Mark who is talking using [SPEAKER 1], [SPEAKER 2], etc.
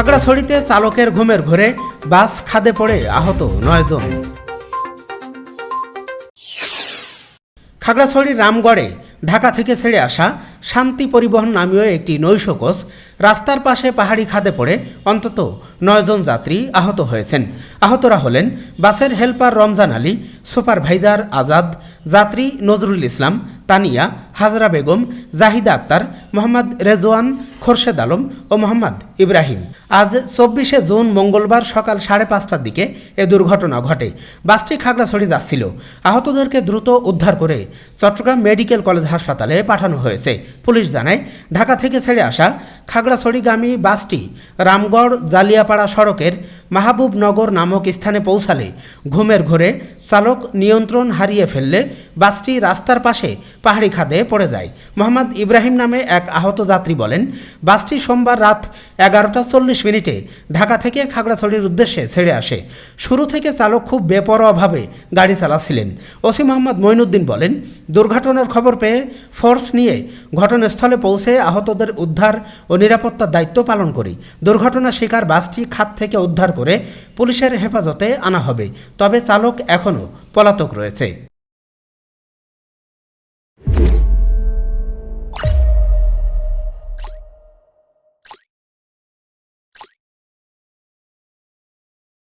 [SPEAKER 1] খাগড়াছড়িতে চালকের ঘুমের ঘরে, বাস খাদে পড়ে আহত নয়জন। খাগড়াছড়ির রামগড়ে ঢাকা থেকে ছেড়ে আসা শান্তি পরিবহন নামীয় একটি নৈশ কোচ রাস্তার পাশে পাহাড়ি খাদে পড়ে অন্তত নয়জন যাত্রী আহত হয়েছেন। আহতরা হলেন বাসের হেল্পার রমজান আলী, সুপারভাইজার আজাদ, যাত্রী নজরুল ইসলাম, তানিয়া, হাজরা বেগম, জাহিদা আক্তার, মোহাম্মদ রেজওয়ান, খোরশেদ আলম ও মোহাম্মদ ইব্রাহিম। আজ চব্বিশে জুন মঙ্গলবার সকাল সাড়ে পাঁচটার দিকে এ দুর্ঘটনা ঘটে। বাসটি খাগড়াছড়ি যাচ্ছিল। আহতদেরকে দ্রুত উদ্ধার করে চট্টগ্রাম মেডিকেল কলেজ হাসপাতালে পাঠানো হয়েছে। পুলিশ জানায়, ঢাকা থেকে ছেড়ে আসা খাগড়াছড়িগামী বাসটি রামগড় জালিয়াপাড়া সড়কের মাহবুবনগর নামক স্থানে পৌঁছালে ঘুমের ঘোরে চালক নিয়ন্ত্রণ হারিয়ে ফেললে বাসটি রাস্তার পাশে পাহাড়ি খাদে পড়ে যায়। মোহাম্মদ ইব্রাহিম নামে এক আহত যাত্রী বলেন, বাসটি সোমবার রাত এগারোটা চল্লিশ মিনিটে ঢাকা থেকে খাগড়াছড়ির উদ্দেশ্যে ছেড়ে আসে। শুরু থেকে চালক খুব বেপরোয়াভাবে গাড়ি চালাচ্ছিলেন। ওসি মোহাম্মদ মঈনুদ্দিন বলেন, দুর্ঘটনার খবর পেয়ে ফোর্স নিয়ে ঘটনাস্থলে পৌঁছে আহতদের উদ্ধার ও নিরাপত্তার দায়িত্ব পালন করি। দুর্ঘটনা শিকার বাসটি খাত থেকে উদ্ধার করে পুলিশের হেফাজতে আনা হবে। তবে চালক এখনও পলাতক রয়েছে।